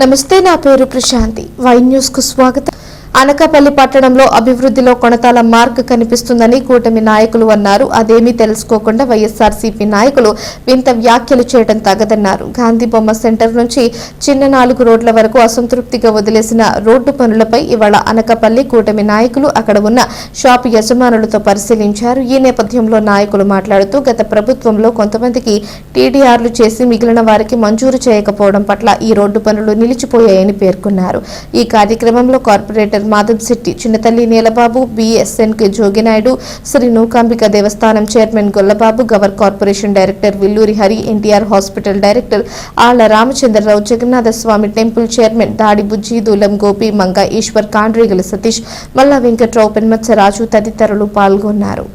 నమస్తే నా పేరు ప్రశాంతి. వై న్యూస్కు స్వాగతం. అనకాపల్లి పట్టణంలో అభివృద్ధిలో కొనతాల మార్క్ కనిపిస్తుందని కూటమి నాయకులు అన్నారు. అదేమీ తెలుసుకోకుండా వైఎస్ఆర్సీపీ నాయకులు వింత వ్యాఖ్యలు చేయడం తగదన్నారు. గాంధీ బొమ్మ సెంటర్ నుంచి చిన్న నాలుగు రోడ్ల వరకు అసంతృప్తిగా వదిలేసిన రోడ్డు పనులపై ఇవాళ అనకాపల్లి కూటమి నాయకులు అక్కడ ఉన్న షాపు యజమానులతో పరిశీలించారు. ఈ నేపథ్యంలో నాయకులు మాట్లాడుతూ గత ప్రభుత్వంలో కొంతమందికి టీడీఆర్లు చేసి మిగిలిన వారికి మంజూరు చేయకపోవడం పట్ల ఈ రోడ్డు పనులు నిలిచిపోయాయని పేర్కొన్నారు. ఈ కార్యక్రమంలో corporator Madhav Shetty Chinnathalli Neelababu BSNK Joginaidu Sri Nookambika Devasthanam chairman Gollababu గవర్ corporation director Villuri Hari NTR hospital director Alla Ramachandrarao Jagannatha Swamy temple chairman Dadi Bujji Dulam Gopi Manga Eshwar కాండ్రీగల Satish మల్లా వెంకట్రావు పెన్మత్సరాజు తదితరులు పాల్గొన్నారు.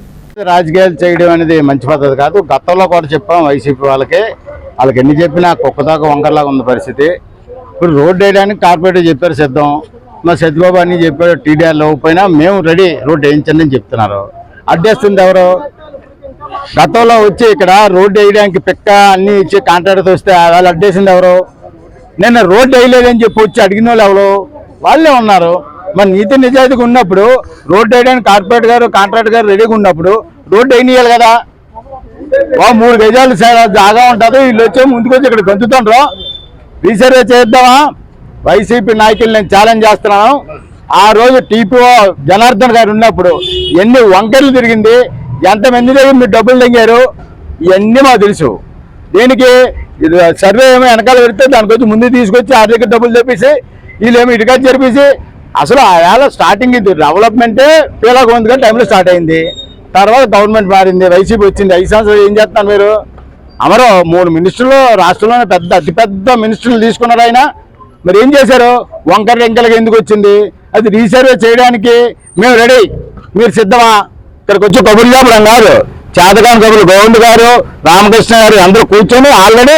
రాజకీయాలు చేయడం అనేది మంచి పద్ధతి కాదు. గతంలో కూడా చెప్పాం వైసీపీ వాళ్ళకి. వాళ్ళకి ఎన్ని చెప్పినా కుక్కదాకా వంకరలాగా ఉంది పరిస్థితి. ఇప్పుడు రోడ్డు వేయడానికి కార్పొరేటర్ చెప్పారు సిద్ధం. మా సత్యబాబు అని చెప్పాడు టీడీఆర్ లేకపోయినా మేము రెడీ రోడ్డు వేయించండి అని చెప్తున్నారు. అడ్డేస్తుంది ఎవరు? గతంలో వచ్చి ఇక్కడ రోడ్డు వేయడానికి పిక్క అన్ని ఇచ్చి కాంట్రాక్టర్స్ వస్తే వాళ్ళు అడ్డేసింది ఎవరు? నిన్న రోడ్డు వేయలేదని చెప్పి వచ్చి అడిగిన వాళ్ళు ఎవరు? వాళ్ళే ఉన్నారు. మరి నీతి నిజాయితీగా ఉన్నప్పుడు రోడ్డు వేయడానికి కార్పొరేట్ గారు కాంట్రాక్ట్ గారు రెడీగా ఉన్నప్పుడు రోడ్డు వేయనియాలి కదా? ఓ మూడు గజాలు సార్ జాగా ఉంటుంది వీళ్ళు వచ్చి ముందుకు వచ్చి ఇక్కడ గంతుతుండ్రు. రీసర్వే చేద్దామా? వైసీపీ నాయకులు నేను ఛాలెంజ్ చేస్తున్నాను. ఆ రోజు టీపీఓ జనార్దన్ గారు ఉన్నప్పుడు ఎన్ని వంకర్లు తిరిగింది ఎంతమంది దగ్గర మీరు డబ్బులు తెంగారు ఇవన్నీ మాకు తెలుసు. దీనికి ఇది సర్వే ఏమో వెనకాల పెడితే దానికి వచ్చి ముందు తీసుకొచ్చి ఆ దగ్గర డబ్బులు తెప్పించి వీళ్ళేమో ఇటుక జరిపేసి అసలు ఆ వేళ స్టార్టింగ్ ఇది డెవలప్మెంటే పీలాగా ఉంది టైంలో స్టార్ట్ అయింది. తర్వాత గవర్నమెంట్ మారింది వైసీపీ వచ్చింది. ఐదు సంవత్సరాలు ఏం చేస్తున్నారు మీరు? అమరో మూడు మినిస్టర్లు రాష్ట్రంలోనే పెద్ద అతిపెద్ద మినిస్టర్లు తీసుకున్నారు ఆయన. మరి ఏం చేశారు? వంకర రెంకలకి ఎందుకు వచ్చింది? అది రీసర్వే చేయడానికి మేము రెడీ. మీరు సిద్ధమా? ఇక్కడికి వచ్చి కబుర్లు చెప్పడం కాదు. చేతకాని కబుర్లు గోవింద్ గారు రామకృష్ణ గారు అందరూ కూర్చొని ఆల్రెడీ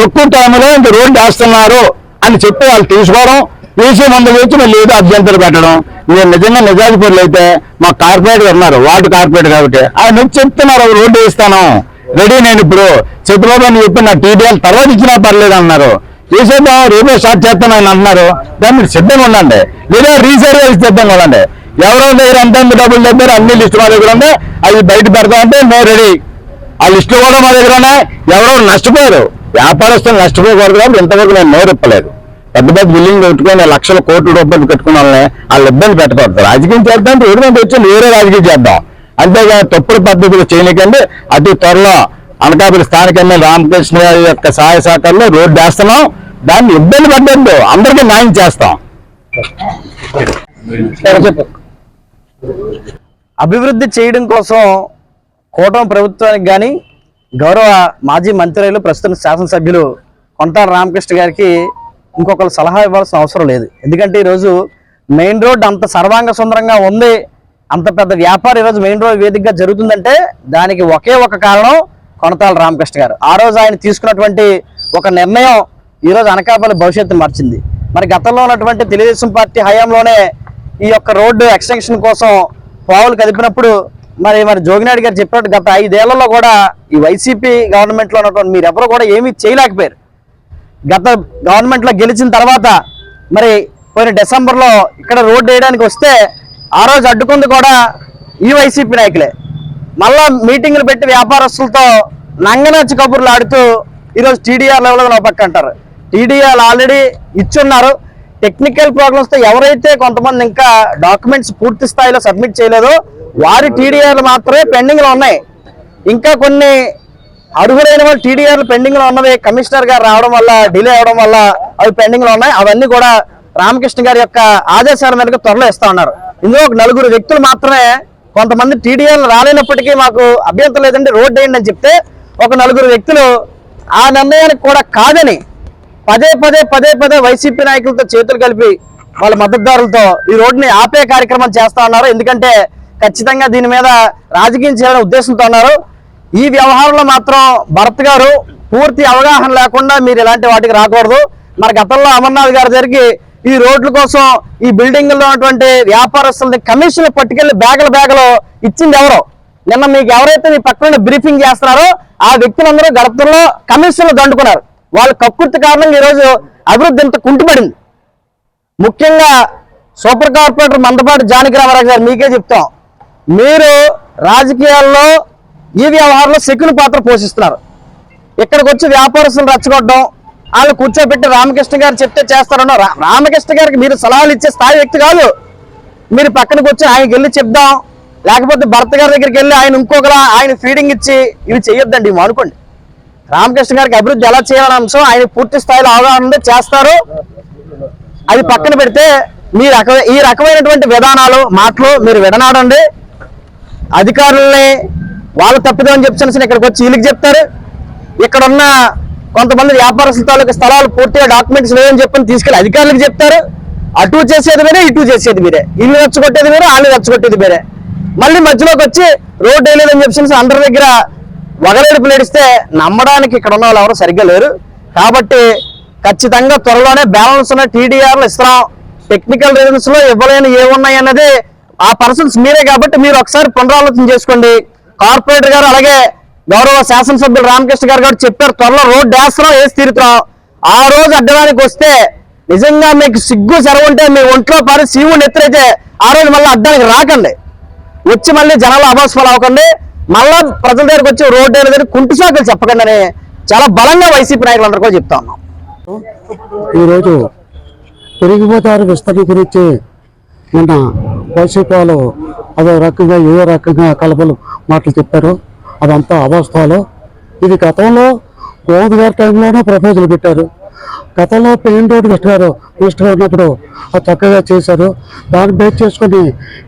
తక్కువ టైంలో ఇంత రోడ్డు వేస్తున్నారు అని చెప్పి వాళ్ళు తీసుకోవడం తీసి మందు వచ్చి మళ్ళీ ఏదో అభ్యంతరం పెట్టడం. మీరు నిజంగా నిజాధిపతులు అయితే మా కార్పొరేటర్ ఉన్నారు వార్డు కార్పొరేటర్ కాబట్టి. ఆయన వచ్చి చెప్తున్నారు రోడ్డు వేస్తాను. రెడీ నేను ఇప్పుడు. చెప్పిన అని చెప్పి నా టీడీఎల్ తర్వాత ఇచ్చినా పర్లేదు అన్నారు. చేసేద్దాం రేపే స్టార్ట్ చేస్తాను ఆయన అంటున్నారు. దాన్ని మీరు సిద్ధంగా ఉండండి. లేదా రీసర్వే సిద్ధంగా ఉండండి. ఎవరో దగ్గర ఎంత డబ్బులు దగ్గర అన్ని లిస్టు మా దగ్గర ఉంది అవి బయట పెడతామంటే మేము రెడీ. ఆ లిస్టు కూడా మా దగ్గర ఉన్నాయి. ఎవరో నష్టపోయారు. వ్యాపారస్తులు నష్టపోకూడదు కాబట్టి ఇంతవరకు నేను నోరెప్పలేదు పెద్ద పెద్ద బిల్డింగ్ పెట్టుకుని లక్షల కోట్ల రూపాయలు పెట్టుకున్న వాళ్ళని వాళ్ళు ఇబ్బంది పెట్టకూడదు. రాజకీయం చేద్దాం అంటే ఎదురు వచ్చి వేరే రాజకీయం చేద్దాం. అంతేగా తప్పుడు పద్ధతులు చేయనికండి. అతి త్వరలో అనకాపల్లి స్థానిక ఎమ్మెల్యే రామకృష్ణ గారి యొక్క సహాయ సహకారంలో రోడ్డు వేస్తున్నాం. దాన్ని ఇబ్బంది పడ్డద్దు. అందరికీ న్యాయం చేస్తాం. అభివృద్ధి చేయడం కోసం కూటమి ప్రభుత్వానికి కానీ గౌరవ మాజీ మంత్రులు ప్రస్తుత శాసనసభ్యులు కొంటార రామకృష్ణ గారికి ఇంకొకరు సలహా ఇవ్వాల్సిన అవసరం లేదు. ఎందుకంటే ఈరోజు మెయిన్ రోడ్ అంత సర్వాంగ సుందరంగా ఉంది. అంత పెద్ద వ్యాపారం ఈరోజు మెయిన్ రోడ్ వేదికగా జరుగుతుందంటే దానికి ఒకే ఒక కారణం కొనతాల రామకృష్ణ గారు. ఆ రోజు ఆయన తీసుకున్నటువంటి ఒక నిర్ణయం ఈరోజు అనకాపల్లి భవిష్యత్తు మార్చింది. మరి గతంలో ఉన్నటువంటి తెలుగుదేశం పార్టీ హయాంలోనే ఈ యొక్క రోడ్డు ఎక్స్టెన్షన్ కోసం పావులు కదిపినప్పుడు మరి మరి జోగినాయుడు గారు చెప్పినట్టు గత ఐదేళ్ళలో కూడా ఈ వైసీపీ గవర్నమెంట్లో ఉన్నటువంటి మీరెవరు కూడా ఏమీ చేయలేకపోయారు. గత గవర్నమెంట్లో గెలిచిన తర్వాత మరి పోయిన డిసెంబర్లో ఇక్కడ రోడ్డు వేయడానికి వస్తే ఆ రోజు అడ్డుకుంది కూడా ఈ వైసీపీ నాయకులే. మళ్ళా మీటింగ్లు పెట్టి వ్యాపారస్తులతో నంగనచ్చి కబుర్లు ఆడుతూ ఈరోజు టీడీఆర్ లెవెల్లో ఒక పక్క అంటారు. టీడీఆర్ ఆల్రెడీ ఇచ్చున్నారు. టెక్నికల్ ప్రాబ్లమ్స్తో ఎవరైతే కొంతమంది ఇంకా డాక్యుమెంట్స్ పూర్తి స్థాయిలో సబ్మిట్ చేయలేదో వారి టీడీఆర్లు మాత్రమే పెండింగ్లో ఉన్నాయి. ఇంకా కొన్ని అర్హులైన వాళ్ళు టీడీఆర్లు పెండింగ్లో ఉన్నవి కమిషనర్ గారు రావడం వల్ల డిలే అవడం వల్ల అవి పెండింగ్లో ఉన్నాయి. అవన్నీ కూడా రామకృష్ణ గారి యొక్క ఆదేశాల మేరకు త్వరలో ఇస్తా ఉన్నారు. ఇందులో ఒక నలుగురు వ్యక్తులు మాత్రమే కొంతమంది టీడీఆర్లు రాలేనప్పటికీ మాకు అభ్యంతరం లేదంటే రోడ్డు వేయండి అని చెప్తే ఒక నలుగురు వ్యక్తులు ఆ నిర్ణయానికి కూడా కాదని పదే పదే పదే పదే వైసీపీ నాయకులతో చేతులు కలిపి వాళ్ళ మద్దతుదారులతో ఈ రోడ్డుని ఆపే కార్యక్రమం చేస్తా ఉన్నారు. ఎందుకంటే ఖచ్చితంగా దీని మీద రాజకీయం చేయాలనే ఉద్దేశంతో ఉన్నారు. ఈ వ్యవహారంలో మాత్రం భరత్ గారు పూర్తి అవగాహన లేకుండా మీరు ఇలాంటి వాటికి రాకూడదు. మన గతంలో అమర్నాథ్ గారి దగ్గరికి ఈ రోడ్ల కోసం ఈ బిల్డింగ్లో ఉన్నటువంటి వ్యాపారస్తులని కమిషన్లు పట్టుకెళ్ళి బ్యాగుల బ్యాగులు ఇచ్చింది ఎవరు? నిన్న మీకు ఎవరైతే మీ పక్కన బ్రీఫింగ్ చేస్తున్నారో ఆ వ్యక్తులందరూ గడపంలో కమిషన్లు దండుకున్నారు. వాళ్ళ కక్కుర్తి కారణంగా ఈరోజు అభివృద్ధి ఇంత కుంటుపడింది. ముఖ్యంగా సూపర్ కార్పొరేటర్ మందపాటి జానకి రామారావు గారు మీకే చెప్తాం. మీరు రాజకీయాల్లో ఈ వ్యవహారంలో శకుని పాత్ర పోషిస్తున్నారు. ఇక్కడికి వచ్చి వ్యాపారస్తులు రచ్చగొట్టడం వాళ్ళు కూర్చోబెట్టి రామకృష్ణ గారు చెప్తే చేస్తారన్న రామకృష్ణ గారికి మీరు సలహాలు ఇచ్చే స్థాయి వ్యక్తి కాదు. మీరు పక్కనకి వచ్చి ఆయనకి వెళ్ళి చెప్దాం లేకపోతే భర్త గారి దగ్గరికి వెళ్ళి ఆయన ఇంకొకలా ఆయన ఫీడింగ్ ఇచ్చి ఇవి చేయొద్దండి ఇవి అనుకోండి రామకృష్ణ గారికి అభివృద్ధి ఎలా చేయాలనే అంశం ఆయన పూర్తి స్థాయిలో అవగాహన చేస్తారు. అది పక్కన పెడితే మీ రక ఈ రకమైనటువంటి విధానాలు మాటలు మీరు విడనాడండి. అధికారుల్ని వాళ్ళు తప్పిదం అని చెప్పి ఇక్కడికి వచ్చి వీళ్ళకి చెప్తారు. ఇక్కడ ఉన్న కొంతమంది వ్యాపారస్తుల తాలూకు స్థలాలు పూర్తిగా డాక్యుమెంట్స్ లేదని చెప్పని తీసుకెళ్ళి అధికారులకు చెప్తారు. అటు చేసేది మీరే ఇటు చేసేది మీరే. ఇల్లు రచ్చగొట్టేది మీరు వాళ్ళు రచ్చగొట్టేది మీరే. మళ్ళీ మధ్యలోకి వచ్చి రోడ్ వేయలేదని చెప్పి అందరి దగ్గర వగలేడుపు నడిస్తే నమ్మడానికి ఇక్కడ ఉన్న వాళ్ళు ఎవరు సరిగ్గా లేరు. కాబట్టి ఖచ్చితంగా త్వరలోనే బ్యాలెన్స్ ఉన్న టీడీఆర్లు ఇస్తాం టెక్నికల్ రీజన్స్లో ఇవ్వలేని ఏమున్నాయి అన్నది ఆ పర్సన్స్ మీరే కాబట్టి మీరు ఒకసారి పునరాలోచన చేసుకోండి. కార్పొరేటర్ గారు అలాగే గౌరవ శాసనసభ్యులు రామకృష్ణ గారు కూడా చెప్పారు త్వరలో రోడ్డు వేస్తున్నాం వేసి తీరుతున్నాం ఆ రోజు అడ్డడానికి వస్తే నిజంగా మీకు సిగ్గు సెలవు ఉంటే మీ ఒంట్లో పారి శివుని ఎత్తురైతే ఆ రోజు మళ్ళీ అడ్డానికి రాకండి. వచ్చి మళ్ళీ జనాలు అభాస్ఫలం అవ్వకండి. మళ్ళా ప్రజల దగ్గరికి వచ్చి రోడ్డు అనేది కుంటి సాకులు చెప్పకండి చాలా బలంగా వైసీపీ నాయకులందరూ కూడా చెప్తా ఉన్నాం. ఈరోజు పెరిగిపోతారు విస్తరణ గురించి నిన్న వైసీపీ వాళ్ళు అదో రకంగా ఏ రకంగా కలపలు మాటలు చెప్పారు అదంతా అవాస్తవాలు. ఇది గతంలో గోవింద్ గారి టైంలోనే ప్రపోజల్ పెట్టారు. గతంలో పెయిన్ రోడ్ కట్టారు మినిస్టర్ ఉన్నప్పుడు అది చక్కగా చేశారు. దాన్ని బేస్ చేసుకొని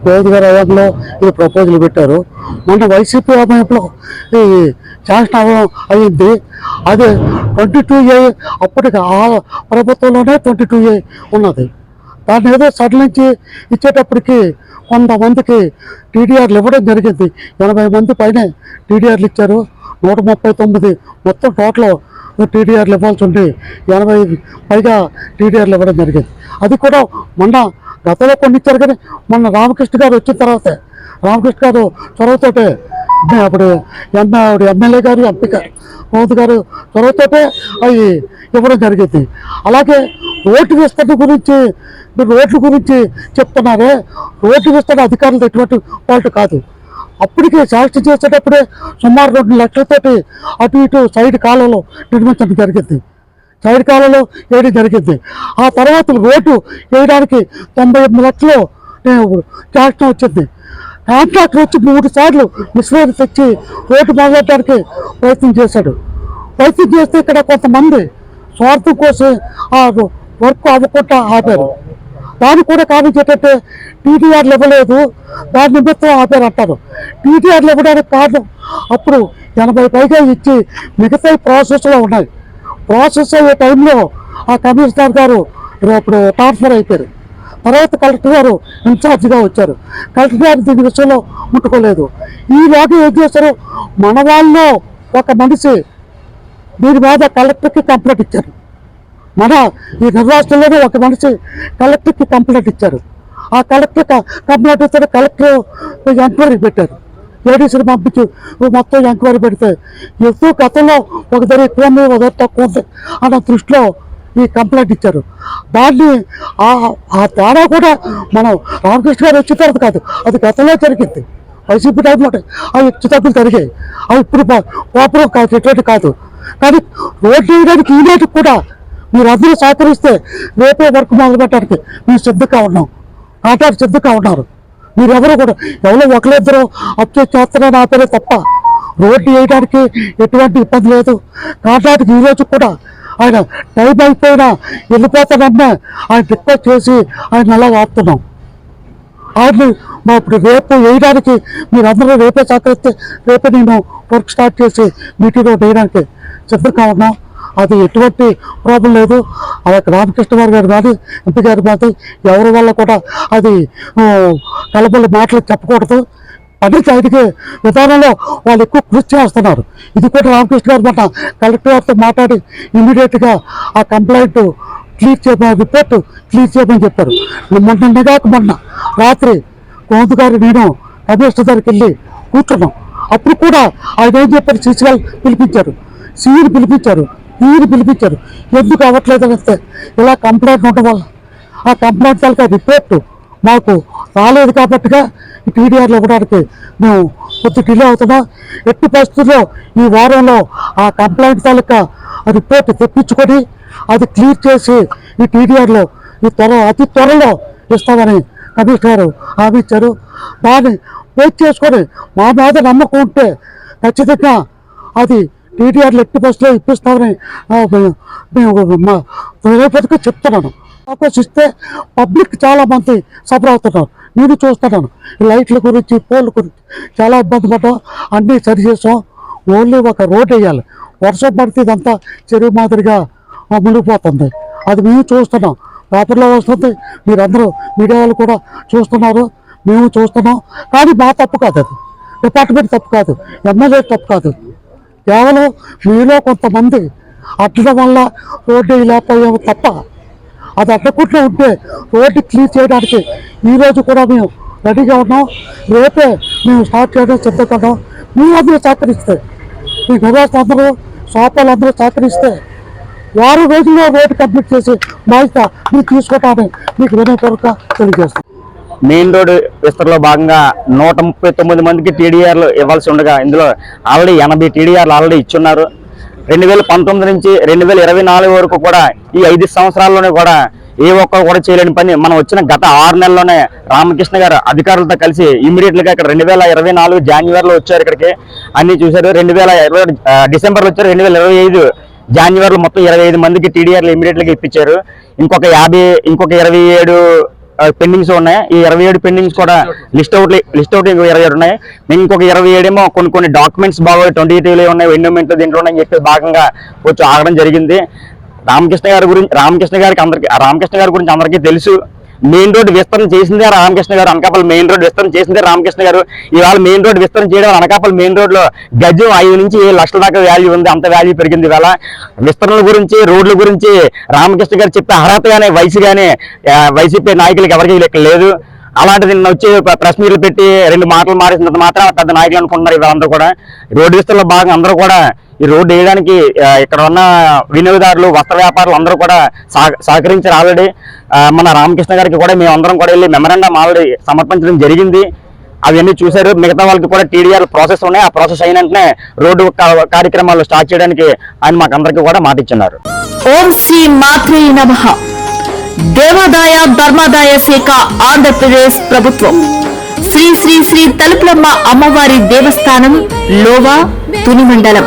గోవింద్ గారి హయాంలో ఇది ప్రపోజల్ పెట్టారు. మొన్న వైసీపీ హయాంలో ఈ శాసనం అయింది అది ట్వంటీ టూ ఏ అప్పటికి ఆ ప్రభుత్వంలోనే ట్వంటీ టూ ఏ ఉన్నది. దాన్ని ఏదో సడలించి ఇచ్చేటప్పటికి కొంతమందికి టీడీఆర్లు ఇవ్వడం జరిగింది. ఎనభై మంది పైన టీడీఆర్లు ఇచ్చారు. నూట ముప్పై తొమ్మిది మొత్తం టోటల్ టీడీఆర్లు ఇవ్వాల్సి ఉంటే ఎనభై పైగా టీడీఆర్లు ఇవ్వడం జరిగింది. అది కూడా మొన్న గతంలో కొన్ని ఇచ్చారు కానీ మొన్న రామకృష్ణ గారు వచ్చిన తర్వాతే రామకృష్ణ గారు చొరవతోటే అప్పుడు ఎమ్మె ఎమ్మెల్యే గారు ఎంపీ గారు మోదీ గారు చొరవతోటే అవి ఇవ్వడం జరిగింది. అలాగే రోడ్డు విస్తరణ గురించి మీరు రోడ్ల గురించి చెప్తున్నారే రోడ్డు విస్తరణ అధికారులు ఎటువంటి వాళ్ళు కాదు. అప్పటికే శాస్త్ర చేసేటప్పుడే సుమారు రెండు లక్షలతోటి అటు ఇటు సైడ్ కాలంలో నిర్మించడం జరిగింది. సైడ్ కాలంలో వేయడం జరిగింది? ఆ తర్వాత రోడ్డు వేయడానికి తొంభై ఎనిమిది లక్షలు క్యాస్ట్ వచ్చింది. కాంట్రాక్టర్ వచ్చి మూడు సార్లు మిస్వేర్ తెచ్చి రోడ్డు మొదలెట్టడానికి ప్రయత్నం చేశాడు. ప్రయత్నం చేస్తే ఇక్కడ కొంతమంది స్వార్థం కోసం ఆ వర్క్ అవ్వకుండా ఆపారు. దానికి కూడా కారణం ఏంటంటే టీటీఆర్లు ఇవ్వలేదు దాని నిమిత్తం ఆపారు అంటారు. టీటీఆర్లు ఇవ్వడానికి కారణం అప్పుడు ఎనభై పైగా ఇచ్చి మిగతా ప్రాసెస్లో ఉన్నాయి. ప్రాసెస్ అయ్యే టైంలో ఆ కమిషనర్ గారు ఇప్పుడు ట్రాన్స్ఫర్ అయిపోయారు. తర్వాత కలెక్టర్ గారు ఇన్ఛార్జిగా వచ్చారు. కలెక్టర్ గారు దీని విషయంలో ముట్టుకోలేదు. ఈ లోటు ఏం చేశారు? మన వాళ్ళు ఒక మనిషి దీని మీద కలెక్టర్కి కంప్లైంట్ ఇచ్చారు. మన ఈ నిర్వాసంలోనే ఒక మనిషి కలెక్టర్కి కంప్లైంట్ ఇచ్చారు. ఆ కలెక్టర్ క- కంప్లైంట్ కలెక్టర్ ఎంక్వైరీ పెట్టారు. లేడీస్ని పంపించి మొత్తం ఎంక్వైరీ పెడితే ఎక్కువ గతంలో ఒక ధర ఎక్కువ ఉంది ఒక ధర తక్కువ ఉంది అన్న దృష్టిలో ఈ కంప్లైంట్ ఇచ్చారు. దాన్ని ఆ ఆ తేడా కూడా మనం రామకృష్ణ గారు వచ్చిన తర్వాత కాదు అది గతంలో జరిగింది. వైసీపీ టైంలో అవి హెచ్చుతగ్గులు జరిగాయి. అవి ఇప్పుడు పాపులం కాదు ఎటువంటి కాదు. కానీ రోడ్డు వేయడానికి ఈనాటికి కూడా మీరు అందరూ సహకరిస్తే రేపే వర్క్ మొదలు పెట్టడానికి మేము సిద్ధంగా ఉన్నాం. ఆటాడు సిద్ధంగా ఉన్నారు. మీరెవరు ఎవరు కూడా ఎవరో ఒకరిద్దరు అప్చే చేస్తున్నారు ఆపేదే తప్ప రోడ్డు వేయడానికి ఎటువంటి ఇబ్బంది లేదు. కాంట్రాక్ట్కి ఈ రోజు కూడా ఆయన టైం అయిపోయినా వెళ్ళిపోతానన్నా ఆయన రిక్వెస్ట్ చేసి ఆయన అలా ఆపుతున్నాం ఆయన మా ఇప్పుడు రేపు వేయడానికి మీరు రేపే సహకరిస్తే రేపే నేను వర్క్ స్టార్ట్ చేసి మీటింగ్ వేయడానికి సిద్ధంగా ఉన్నాం. అది ఎటువంటి ప్రాబ్లం లేదు. అలాగే రామకృష్ణ గారు గారు కానీ ఎంపీ గారు కానీ ఎవరి వల్ల కూడా అది కలబల్లి మాటలు చెప్పకూడదు. పని సైడ్కి విధానంలో వాళ్ళు ఎక్కువ కృషి చేస్తున్నారు. ఇది కూడా రామకృష్ణ గారు మన కలెక్టర్ గారితో మాట్లాడి ఇమీడియట్గా ఆ కంప్లైంట్ క్లియర్ చేయమని రిపోర్ట్ క్లియర్ చేయమని చెప్పారు. మొన్న నిగాక మొన్న రాత్రి గోంతు గారు నేను కమిషనర్ దగ్గరికి వెళ్ళి కూర్చున్నాం. అప్పుడు కూడా ఆయన ఏం చెప్పారు? సీసీ పిలిపించారు. సీఈని పిలిపించారు. ఈయన పిలిపించారు. ఎందుకు అవ్వట్లేదు అని వస్తే ఇలా కంప్లైంట్ ఉండడం వల్ల. ఆ కంప్లైంట్ తాలూకా రిపోర్ట్ మాకు రాలేదు కాబట్టిగా ఈ టీడీఆర్లో ఇవ్వడానికి మేము కొద్ది డిలే అవుతున్నాం. ఎట్టి పరిస్థితుల్లో ఈ వారంలో ఆ కంప్లైంట్ తాలూకా రిపోర్ట్ తెప్పించుకొని అది క్లియర్ చేసి ఈ టీడీఆర్లో ఈ త్వర అతి త్వరలో ఇస్తామని కమిషనర్ హామీ ఇచ్చారు దాన్ని వెయిట్ చేసుకొని మా మీద నమ్మకం ఉంటే ఖచ్చితంగా అది టీటీఆర్లు ఎట్టి బస్సులో ఇప్పిస్తామని మా రేపటికి చెప్తున్నాను. ఆకర్షిస్తే పబ్లిక్ చాలా మంది సఫర్ అవుతున్నారు. నేను చూస్తున్నాను. లైట్ల గురించి పోల్ గురించి చాలా ఇబ్బంది పడ్డాం. అన్నీ సరి చేసాం ఓన్లీ ఒక రోడ్ వేయాలి. వర్షం పడితే ఇదంతా చెరువు మాదిరిగా మునిగిపోతుంది. అది మేము చూస్తున్నాం. పేపర్లో వస్తుంది. మీరందరూ మీడియా వాళ్ళు కూడా చూస్తున్నారు. మేము చూస్తున్నాం. కానీ మా తప్పు కాదు అది. డిపార్ట్మెంట్ తప్పు కాదు. ఎమ్మెల్యే తప్పు కాదు. కేవలం మీలో కొంతమంది అడ్డడం వల్ల రోడ్డు లేకపోయాము తప్ప అది అడ్డకుంటూ ఉంటే రోడ్డు క్లీన్ చేయడానికి ఈరోజు కూడా మేము రెడీగా ఉన్నాం. రేపే మేము స్టార్ట్ చేయడం సిద్ధపడ్డాం మీ అందరూ సహకరిస్తే మీ గవర్నర్స్ అందరూ షాపులు అందరూ సహకరిస్తే వారం రోజుల్లో రోడ్డు కంప్లీట్ చేసి బాధ్యత మీరు తీసుకోవటాన్ని మీకు వినయపూర్వక తెలియజేస్తాం మెయిన్ రోడ్ విస్తరణలో భాగంగా నూట ముప్పై తొమ్మిది మందికి టీడీఆర్లు ఇవ్వాల్సి ఉండగా ఇందులో ఆల్రెడీ ఎనభై టీడీఆర్లు ఆల్రెడీ ఇచ్చున్నారు. రెండు వేల పంతొమ్మిది నుంచి రెండు వేల ఇరవై నాలుగు వరకు కూడా ఈ ఐదు సంవత్సరాల్లోనే కూడా ఏ ఒక్కరు కూడా చేయలేని పని. మనం వచ్చిన గత ఆరు నెలల్లోనే రామకృష్ణ గారు అధికారులతో కలిసి ఇమీడియట్గా ఇక్కడ రెండు వేల ఇరవై నాలుగు జనవరిలో వచ్చారు ఇక్కడికి. అన్ని చూశారు. రెండు వేల ఇరవై డిసెంబర్లో వచ్చారు. రెండు వేల ఇరవై ఐదు జనవరిలో మొత్తం ఇరవై ఐదు మందికి టీడీఆర్లు ఇమీడియట్గా ఇప్పించారు. ఇంకొక యాభై ఇంకొక ఇరవై ఏడు పెండింగ్స్ ఉన్నాయి. ఈ ఇరవై ఏడు పెండింగ్స్ కూడా లిస్ట్ అవుట్ లిస్ట్ అవుట్ ఇంకో ఇరవై ఏడు ఉన్నాయి. ఇంకొక ఇరవై ఏడేమో కొన్ని కొన్ని డాక్యుమెంట్స్ బాగా ట్వంటీ ఎయిటీలో ఉన్నాయి ఎండోమెంట్ దీంట్లో ఉన్నాయని చెప్పి భాగంగా వచ్చి ఆగడం జరిగింది. రామకృష్ణ గారి గురించి రామకృష్ణ గారికి అందరికి రామకృష్ణ గారి గురించి అందరికీ తెలుసు. మెయిన్ రోడ్ విస్తరణ చేసిందే రామకృష్ణ గారు అనకాపల్లి మెయిన్ రోడ్ విస్తరణ చేసిందే రామకృష్ణ గారు. ఇవాళ మెయిన్ రోడ్ విస్తరణ చేయడం అనకాపల్లి మెయిన్ రోడ్లో గజం ఐదు నుంచి ఏడు లక్షల దాకా వాల్యూ ఉంది అంత వాల్యూ పెరిగింది ఇవాళ. విస్తరణల గురించి రోడ్ల గురించి రామకృష్ణ గారు చెప్పే అర్హత కానీ వయసు కానీ వైసీపీ నాయకులకి ఎవరికి లెక్క లేదు. అలాంటిది నిన్న వచ్చి ప్రెస్ మీట్లు పెట్టి రెండు మాటలు మారేసినంత మాత్రం పెద్ద నాయకులు అనుకుంటున్నారు వీళ్ళందరూ కూడా. రోడ్డు విస్తరణలో భాగంగా అందరూ కూడా ఈ రోడ్డు వేయడానికి ఇక్కడ ఉన్న వినియోగదారులు వస్త్ర వ్యాపారులు అందరూ కూడా సహకరించారు ఆల్రెడీ. మన రామకృష్ణ గారికి కూడా మేము అందరం కూడా వెళ్ళి మెమరాండం ఆల్రెడీ సమర్పించడం జరిగింది. అవన్నీ చూశారు. మిగతా వాళ్ళకి కూడా టీడీఆర్ ప్రాసెస్ ఉన్నాయి. ఆ ప్రాసెస్ అయిన వెంటనే రోడ్డు కార్యక్రమాలు స్టార్ట్ చేయడానికి ఆయన మాకు అందరికీ కూడా మాట ఇచ్చున్నారు ఓం శ్రీ మాత్రే నమ. దేవాదాయ ధర్మాదాయ శాఖ ఆంధ్రప్రదేశ్ ప్రభుత్వం. శ్రీ శ్రీ శ్రీ తలుపులమ్మ అమ్మవారి దేవస్థానం లోవా తుని మండలం.